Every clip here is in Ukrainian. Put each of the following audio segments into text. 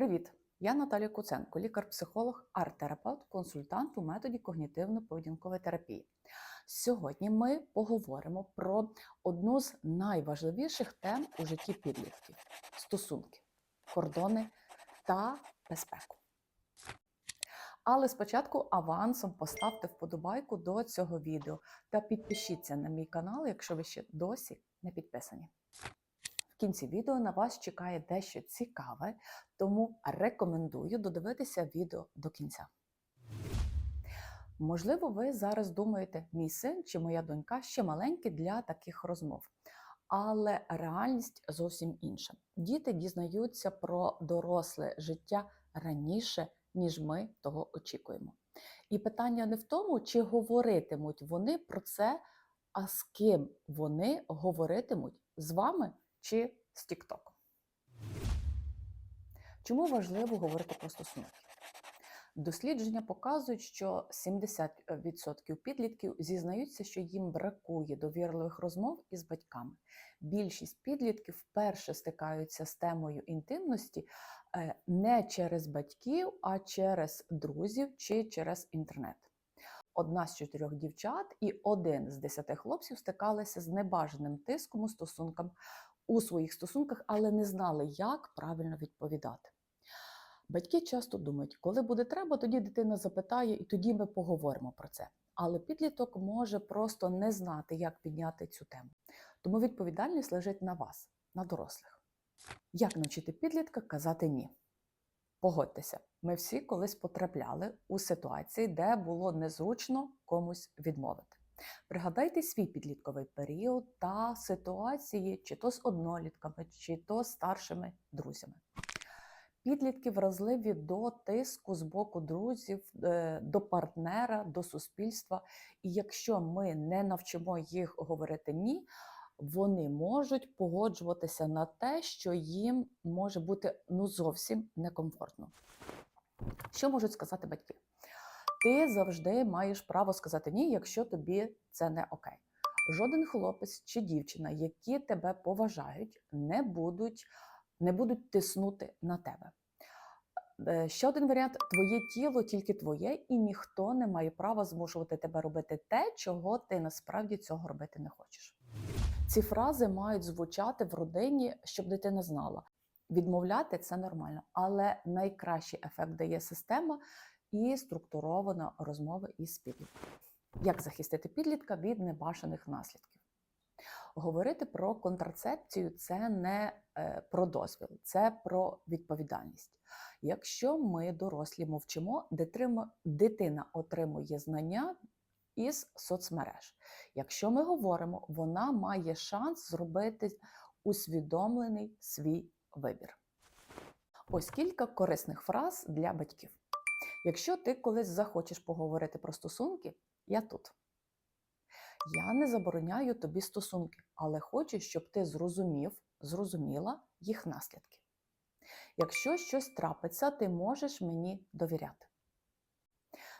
Привіт! Я Наталія Куценко, лікар-психолог, арт-терапевт, консультант у методі когнітивно-поведінкової терапії. Сьогодні ми поговоримо про одну з найважливіших тем у житті підлітків стосунки, кордони та безпеку. Але спочатку авансом поставте вподобайку до цього відео та підпишіться на мій канал, якщо ви ще досі не підписані. Кінці відео на вас чекає дещо цікаве, тому рекомендую додивитися відео до кінця. Можливо, ви зараз думаєте, мій син чи моя донька ще маленькі для таких розмов. Але реальність зовсім інша. Діти дізнаються про доросле життя раніше, ніж ми того очікуємо. І питання не в тому, чи говоритимуть вони про це, а з ким вони говоритимуть з вами чи з Тіктоком. Чому важливо говорити про стосунки? Дослідження показують, що 70% підлітків зізнаються, що їм бракує довірливих розмов із батьками. Більшість підлітків вперше стикаються з темою інтимності е, не через батьків, а через друзів чи через інтернет. Одна з чотирьох дівчат і один з десяти хлопців стикалися з небажаним тиском у стосунках у своїх стосунках, але не знали, як правильно відповідати. Батьки часто думають, коли буде треба, тоді дитина запитає, і тоді ми поговоримо про це. Але підліток може просто не знати, як підняти цю тему. Тому відповідальність лежить на вас, на дорослих. Як навчити підлітка казати ні? Погодьтеся, ми всі колись потрапляли у ситуації, де було незручно комусь відмовити. Пригадайте свій підлітковий період та ситуації, чи то з однолітками, чи то старшими друзями. Підлітки вразливі до тиску з боку друзів, е, до партнера, до суспільства. І якщо ми не навчимо їх говорити ні, вони можуть погоджуватися на те, що їм може бути ну зовсім некомфортно. Що можуть сказати батьки? Ти завжди маєш право сказати ні, якщо тобі це не окей. Жоден хлопець чи дівчина, які тебе поважають, не будуть, не будуть тиснути на тебе. Е, Ще один варіант: твоє тіло тільки твоє, і ніхто не має права змушувати тебе робити те, чого ти насправді цього робити не хочеш. Ці фрази мають звучати в родині, щоб дитина знала. Відмовляти це нормально, але найкращий ефект дає система і структурована розмова із підлітком. Як захистити підлітка від небажаних наслідків? Говорити про контрацепцію це не е, про дозвіл, це про відповідальність. Якщо ми дорослі мовчимо, дитина отримує знання із соцмереж. Якщо ми говоримо, вона має шанс зробити усвідомлений свій вибір. Ось кілька корисних фраз для батьків. Якщо ти колись захочеш поговорити про стосунки, я тут. Я не забороняю тобі стосунки, але хочу, щоб ти зрозумів, зрозуміла їх наслідки. Якщо щось трапиться, ти можеш мені довіряти.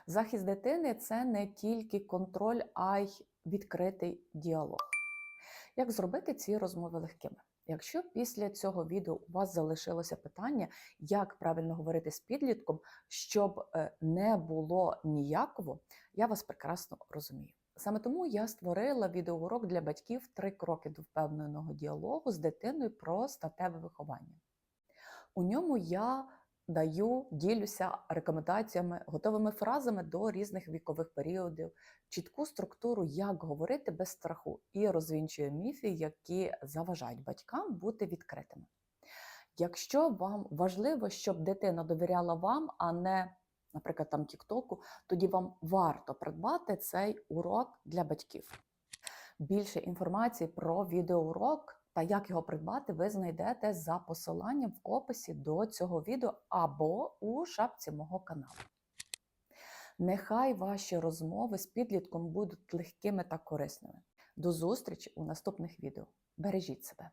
Захист дитини це не тільки контроль, а й відкритий діалог. Як зробити ці розмови легкими? Якщо після цього відео у вас залишилося питання, як правильно говорити з підлітком, щоб е, не було ніяково, я вас прекрасно розумію. Саме тому я створила відеоурок для батьків три кроки до впевненого діалогу з дитиною про статеве виховання. У ньому я даю, ділюся рекомендаціями, готовими фразами до різних вікових періодів, чітку структуру, як говорити без страху, і розвінчую міфи, які заважають батькам бути відкритими. Якщо вам важливо, щоб дитина довіряла вам, а не, наприклад, там Тіктоку, тоді вам варто придбати цей урок для батьків. Більше інформації про відеоурок та як його придбати, ви знайдете за посиланням в описі до цього відео або у шапці мого каналу. Нехай ваші розмови з підлітком будуть легкими та корисними. До зустрічі у наступних відео. Бережіть себе!